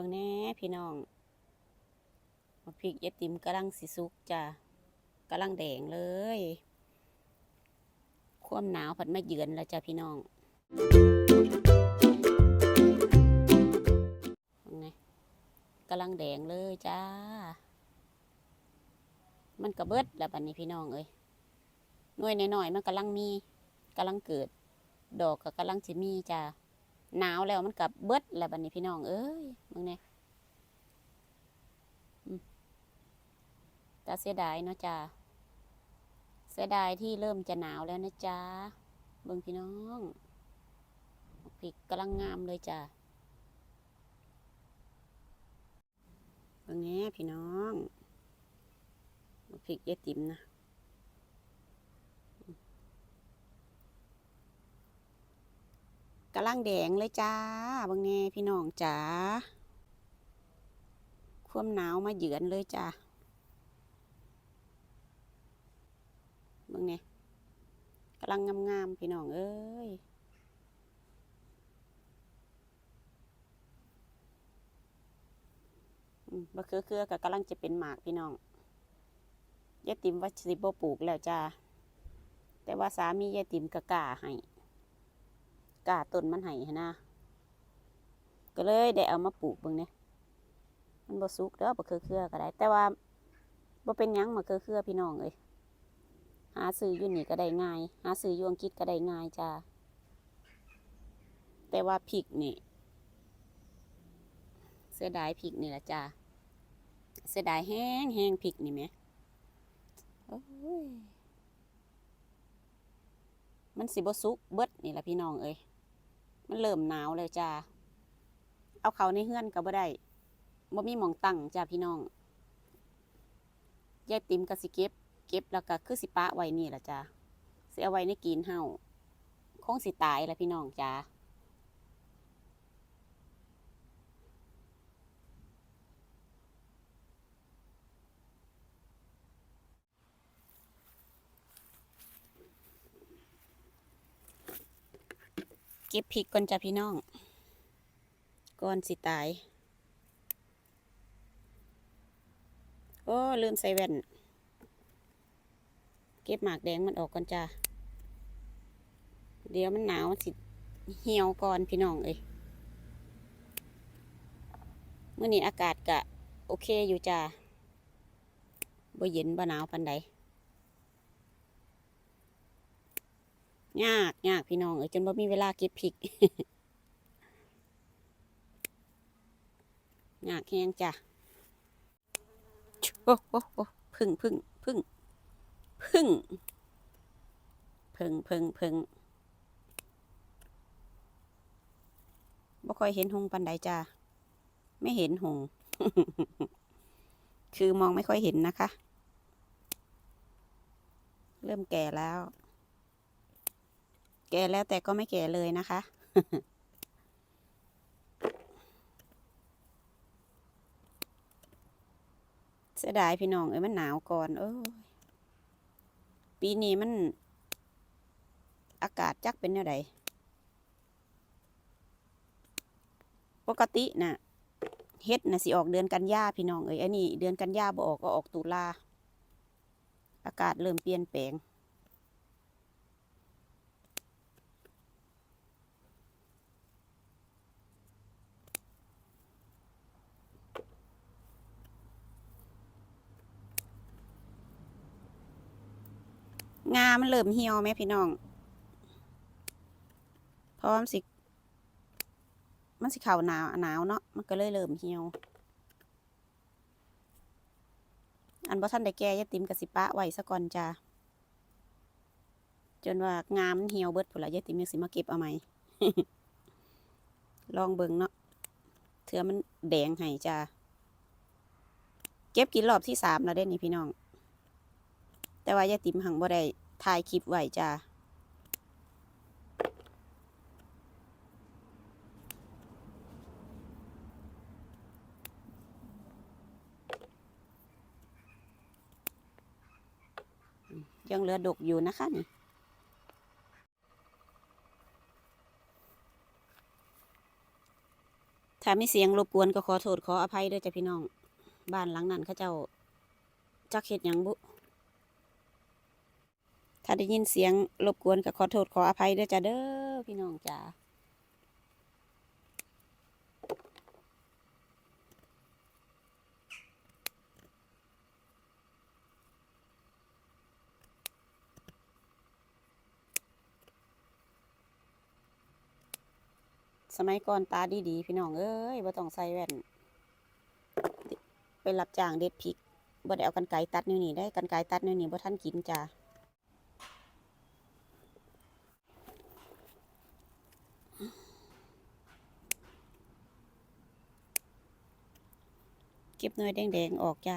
บิ่งแน่พี่น้องมาพริกยายติ๋มกำลังสิสุกจ้ะกำลังแดงเลย ความหนาวผัดมาเยือนแล้วจ้ะพี่น้องบิ่งแน่กำลังแดงเลยจ้า มันกระเบิดแล้วบัดนี้พี่น้องเอ้ยหน่วยน้อยๆมันกำลังมีกำลังเกิด ดอกก็กำลังสิมีจ้า หนาวแล้วมันกับเบิดแล้วบัดนี้พี่น้องเอ้ยมึงเนี่ยแต่เสียดายเนาะจ้าเสียดายที่เริ่มจะหนาวแล้วนะจ้าเบิ่งพี่น้องพริกกำลังงามเลยจ้าเบิ่งแง่พี่น้องพริกยายติ๋มนะ กำลังแดงเลยจ้าบางแน่พี่น้องจ๋าความหนาวมาเยือนเลยจ้าบางแน่กำลังงามๆพี่น้องเอ้ยบะเคือเคือกับกำลังจะเป็นหมากพี่น้องยายติ๋มว่าสิบ่ปลูกแล้วจ้าแต่ว่าสามียายติ๋มก็กาให้ กาต้นมันไห้นะก็เลยได้เอามาปลูกเบิ่งเนี่ยมันบ่สุกเด้อบ่คือเครือก็ได้ แต่ว่าบ่เป็นยังมาเคือเครือพี่น้องเอ้ยหาซื้ออยู่นี่ก็ได้ง่าย หาซื้ออยู่อังกฤษก็ได้ง่ายจ้าแต่ว่าพริกนี่เสียดายพริกนี่ละจ้าเสียดายแห้งแห้งพริกนี่ไหมมันสิบ่สุกเบิดนี่ละพี่น้องเอ้ย มันเริ่มหนาวเลยจ้าเอาเขาในเฮือนก็บ่ได้บ่มีหมองตั้งจ้าพี่น้องยายติ๋มก็สิเก็บ เก็บแล้วก็คือสิปะไว้นี่ล่ะจ้าสิเอาไว้ในกีนเฮาคงสิตายละพี่น้องจ้า เก็บพริกก่อนจ้ะพี่น้อง ก่อนสิตาย โอ้ ลืมใส่แว่น เก็บหมากแดงมันออกก่อนจ้ะ เดี๋ยวมันหนาวสิเหี่ยวก่อนพี่น้องเอ้ยเมื่อนี้อากาศกะ โอเคอยู่จ้าบ่เย็นบ่หนาวปันใด ยากยากพี่น้องเอ้ยจนบ่มีเวลาเก็บพริกยากแห้งจ้ะโอ้โอ้โอ้พึ่งพึ่งพึ่งพึ่งพึ่งพึ่งพึ่งบ่ค่อยเห็นหงปันใดจ้าไม่เห็นหง คือมองไม่ค่อยเห็นนะคะ เริ่มแก่แล้ว แก่แล้วแต่ก็ไม่แก่เลยนะคะ เสียดายพี่น้องเอ้ยมันหนาวก่อนเอ้ยปีนี้มัน อากาศจักเป็นแนวใดปกติน่ะเฮ็ดน่ะสิออกเดือนกันยาพี่น้องเอ้ยอันนี้เดือนกันยาบ่ออกก็ออกตุลาอากาศเริ่มเปลี่ยนแปลง งามันเริ่มเหี่ยวไหมพี่น้องเพราะว่ามันสิ มันสิเข่าหนาวหนาวเนาะ มันก็เลยเริ่มเหี่ยว อันบ่ทันได้แก่ยาติมกับสิปะไว้ซะก่อนจ้าจนว่างามมันเหี่ยวเบิดพุ่นละยาติมยังสิมาเก็บเอาใหม ลองเบิ่งเนาะเถื่อมันแดงให้จ้า เก็บกินรอบที่สามแล้วเด้นี่พี่น้อง แต่ว่ายายติ๋มหังบ่ได้ถ่ายคลิปไว้จ้ายังเหลือดกอยู่นะคะนี่ถ้ามีเสียงรบกวนก็ขอโทษขออภัยด้วยจ้ะพี่น้อง บ้านหลังนั้นเขาเจ้าจักเฮ็ดหยังบุ ถ้าได้ยินเสียงรบกวนก็ขอโทษขออภัยด้วยจ้ะเด้อพี่น้องจ้าสมัยก่อนตาดีๆ พี่น้องเอ้ยบ่ต้องใส่แว่น ไปรับจ้างเด็ดพริกบ่ได้เอากันไกตัดนิ้วนี่ได้กันไกตัดนิ้วนี่บ่ทันกินจ้า เก็บหน่วยแดงๆออกจ้า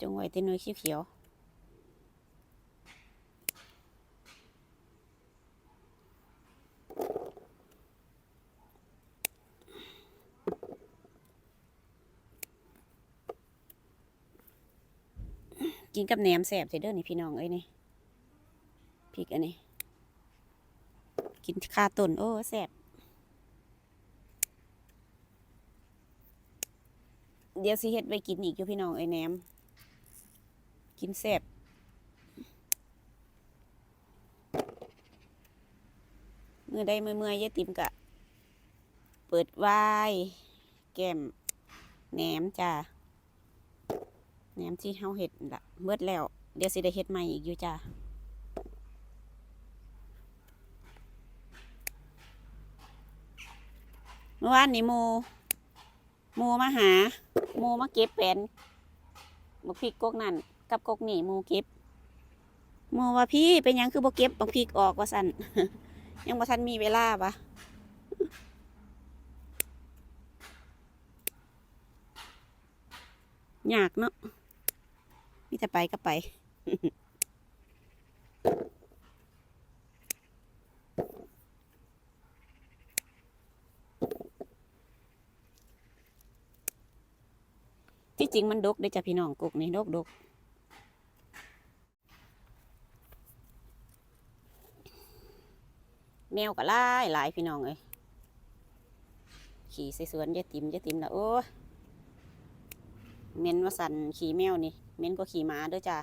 จงไว้แต่หน่วยเขียวกินกับแหนมแสบเสียเด้อนี่พี่น้องเอ้ยนี่พริกอันนี้ กินคาต้นโอ้แสบ เดี๋ยวสิเฮ็ดไว้กินอีกอยู่พี่น้องไอ้แหนม กินแซ่บเมื่อใดเมื่อเมื่อยายติ๋มกะ เปิดวายแก้มแหนมจ้าแหนมที่เฮาเฮ็ดละเบิดแล้ว เดี๋ยวสิได้เฮ็ดใหม่อีกอยู่จ้าเมื่อวานนี้มู มูมาหาหมูมาเก็บเป็นบักพริกกกนั่นกับกกนี่หมูเก็บหมูว่าพี่เป็นยังคือบ่เก็บบักพริกออกว่าสั่นยังบ่ทันมีเวลาปะยากเนาะมีแต่ไปก็ไป จริงมันดกได้จ้ะพี่น้องกกนี่ดกดกแมวก็หลายหลายพี่น้องเอ้ยขี่ใส่สวนยายติ๋มยายติ๋มละโอ้เม็นว่าสันขี่แมวนี่เม็นก็ขี่หมาเด้อจ้ะ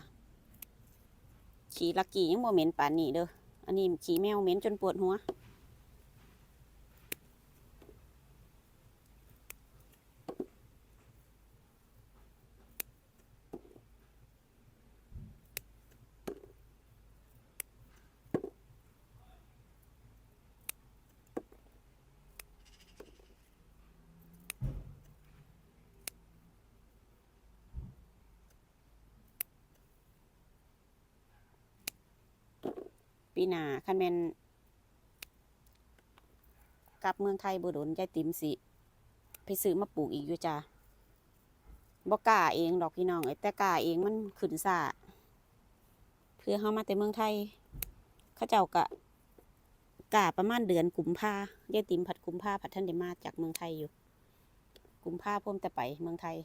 ขี่ลักกี้ยังบ่เม็นป่านนี้เด้ออันนี้ขี่แมวเม็นจนปวดหัว ปีหน้าคันแมนกลับเมืองไทยบ่โดนยายติ๋มสิไปซื้อมาปลูกอีกอยู่จ้าบ่กล้าเองดอกพี่น้องเอ้แต่กล้าเองมันขึ้นซาเพื่อเฮามาแต่เมืองไทย เขาเจ้ากะกาประมาณเดือนกุมภายายติ๋มผัดกุมภาผัดท่านได้มาจากเมืองไทยอยู่ กุมภาพ่มแต่ไปเมืองไทย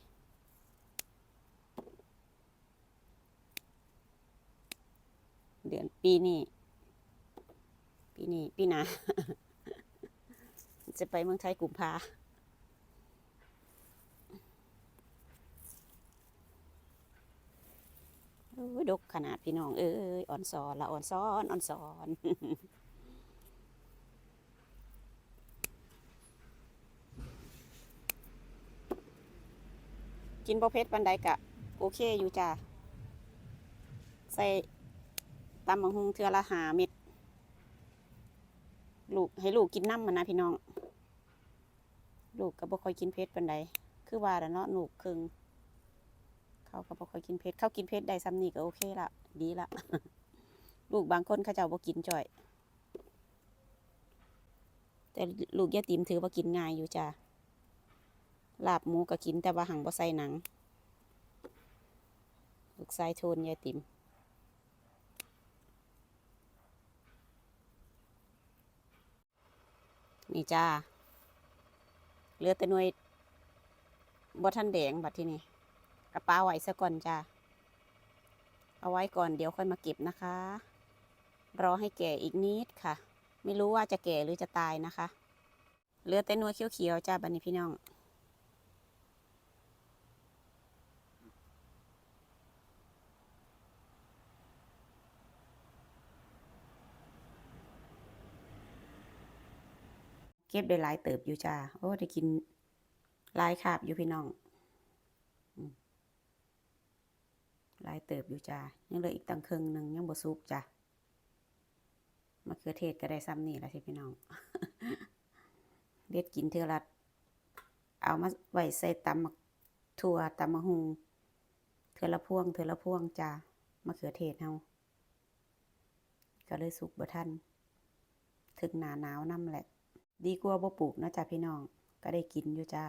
เดือนปีนี้ ปีนี้ปีหนาจะไปเมืองไทยกุมภาดกขนาดพี่น้อง เอ้ยอ่อนซอนละอ่อนซ้อนอ่อนซอนกินบ่เผ็ดปันใดกะ โอเคอยู่จ้าใส่ตำบังหุงเทือละหาเม็ด ให้ลูกกินน้ำมันนะพี่น้อง ลูกก็บ่ค่อยกินเผ็ดปานใดคือว่าแล้วเนาะลูกครึ่งเขาก็บ่ค่อยกินเผ็ดเขากินเผ็ดได้ซ้ำนี่ก็โอเคละดีละลูกบางคนเขาเจ้าบ่กินจ่อย แต่ลูกยาติมถือว่ากินง่ายอยู่จ้าลาบหมูก็กินแต่ว่าหังบ่ใส่หนังลูกชายโทนยายติ๋ม นี่จ้าเหลือแต่หน่วยบ่ทันแดงบัดที่นี่กระเป๋าไว้ซะก่อนจ้าเอาไว้ก่อนเดี๋ยวค่อยมาเก็บนะคะ รอให้แก่อีกนิดค่ะ ไม่รู้ว่าจะแก่หรือจะตายนะคะเหลือแต่หนัวเขียวๆจ้าบัดนี้พี่น้อง เก็บได้หลายเติบอยู่จ้า โอ้ได้กินหลายคาบอยู่พี่น้องหลายเติบอยู่จ้า ยังเหลืออีกตังครึ่งหนึ่งยังบ่สุกจ้ามะเขือเทศก็ได้ซ้ำนี่ละสิพี่น้อง เด็ดกินเทื่อละเอามาไว้ใส่ตำมักถั่วตำมะฮุงเทือละพวงเทือละพวงจ้ามะเขือเทศเฮาก็เลยสุกบ่ทัน ถึงหนาหนาวน้ำแหละ ดีกว่าบ่ปลูกนาะจ้ะพี่น้อง ก็ได้กินอยู่จ้า